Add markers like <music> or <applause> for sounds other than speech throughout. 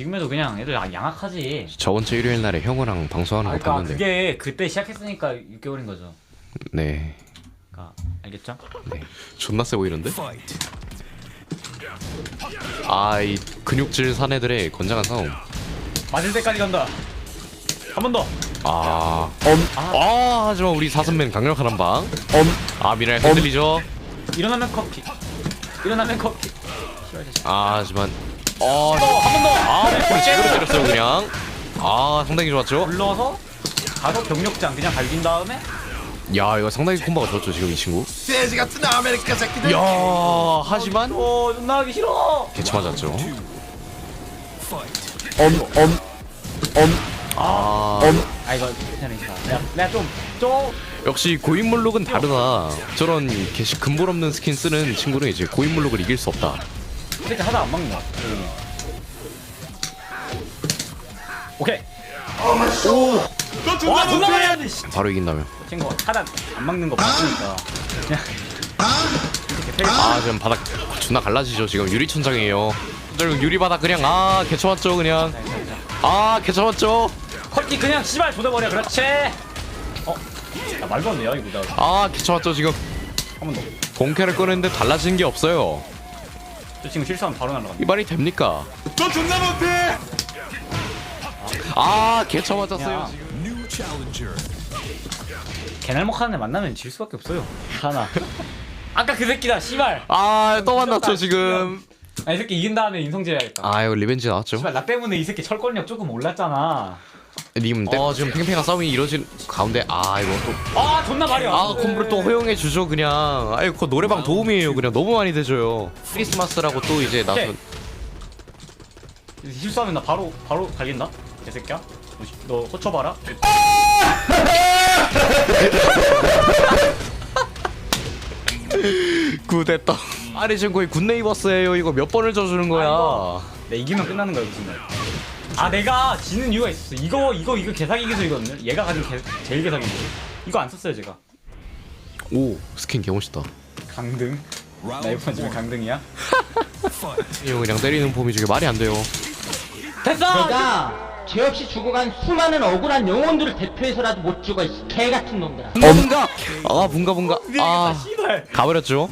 지금에도 그냥 애들 아- 양악하지. 저번 주 일요일 날에 형우랑 방송하는 아, 거 그러니까 봤는데 그게 그때 시작했으니까 6개월인 거죠. 네 그러니까 알겠죠? 존나 세 보이는데? 아이 근육질 사내들의 건장한 싸움 맞을 때까지 간다. 한 번 더. 아, 아, 하지만 우리 사슴맨 강력한 한방. 아, 미랄 흔들리죠. 일어나면 커피. 일어나면 커피. 아, 하지만 어, 한 번 더. 아, 우리 제대로 때렸어요 그냥. 아, 상당히 좋았죠. 불러서 가서 경력장 그냥 갈긴 다음에 야, 이거 상당히 콤보가 좋았죠 지금 이 친구. 돼지 같은 아메리카 새끼들. 야, 하지만 어 존나 하기 싫어. 개치 맞았죠. 아 이거 괜찮아. 내가 내가 좀좀 역시 고인물록은 다르다. 저런 개시 근본 없는 스킨 쓰는 친구는 이제 고인물록을 이길 수 없다. 이렇게 하다 안 막는 거야. 오케이. 너 존나 와 존나 많이 못해. 하네. 씨. 바로 이긴다며. 친구 하다 안 막는 거 봤으니까 그냥 이렇게 아, 지금 바닥 존나 갈라지죠. 지금 유리 천장이에요. 저기 유리 바닥 그냥 아 개쳐 맞죠 그냥. 아 개쳐 맞죠. 커피 그냥 씨발 조져버려 그렇지. 어? 야, 말도 안 돼요 이거 나. 아 개쳐 맞죠 지금. 한번 더. 본캐를 꺼냈는데 달라진 게 없어요. 저 친구 실수하면 바로 날라간다. 이 말이 됩니까? 너 존나 못해. 아 개쳐 맞았어요. 지금. 개날먹하는 애 만나면 질 수밖에 없어요. 하나. <laughs> 아까 그 새끼다 씨발. 아또 만났죠 지금. 아 이 새끼 이긴 다음에 인성질 해야겠다. 아 이거 리벤지 나왔죠. 씨발 나 때문에 이 새끼 철권력 조금 올랐잖아. 님, 어 지금 팽팽한 싸움이 이루어진 가운데 아 이거 또. 아 존나 말이야. 아 콤보를 또 허용해 주죠 그냥. 아이고 그거 노래방 도움이에요 그냥 너무 많이 되줘요. 크리스마스라고 또 이제 나서 실수하면 나 바로 바로 갈긴다. 개새끼야. 너 호쳐봐라. <laughs> 구됐다. 아니 지금 거의 굿네이버스예요 이거 몇 번을 져주는 거야. 아, 내 이기면 끝나는 거야 무슨 말. 아 내가 지는 이유가 있었어. 이거 이거 이거 개사기 기술이거든요. 얘가 가진 개, 제일 개사기 기술. 이거 안 썼어요 제가. 오 스킨 개멋있다. 강등. 나 이번 집에 강등이야. <laughs> 이거 그냥 때리는 폼이 저게 말이 안 돼요. 됐어. 내가 죄 없이 죽어간 수많은 억울한 영혼들을 대표해서라도 못 죽어 이 개같은 놈들아 뭔가 아 뭔가 뭔가 아아 씨발. 가버렸죠.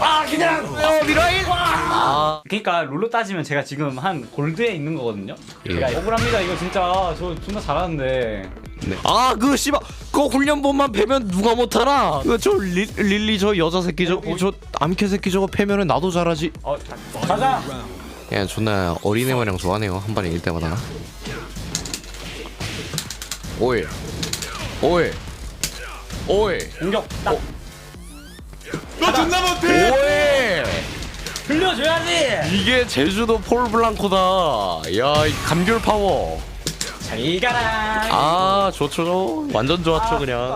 아 그냥. 어 미라이. 아 그러니까 롤로 따지면 제가 지금 한 골드에 있는 거거든요. 예. 제가 억울합니다. 이거 진짜 저 존나 잘하는데. 네. 아그 씨발 그거 훈련본만 패면 누가 못하나? 이거 저 리, 릴리 저 여자 새끼 저거 저 암캐 새끼 저거 패면은 나도 잘하지. 어 자, 가자. 야 존나 어린애 마냥 좋아하네요 한번 이길 때마다. 오이 오이 오이 공격 딱 너 존나 못해. 오이 흘려줘야지. 이게 제주도 폴 블랑코다. 야, 이 감귤 파워. 잘 가라. 아, 좋죠. 완전 좋았죠, 그냥.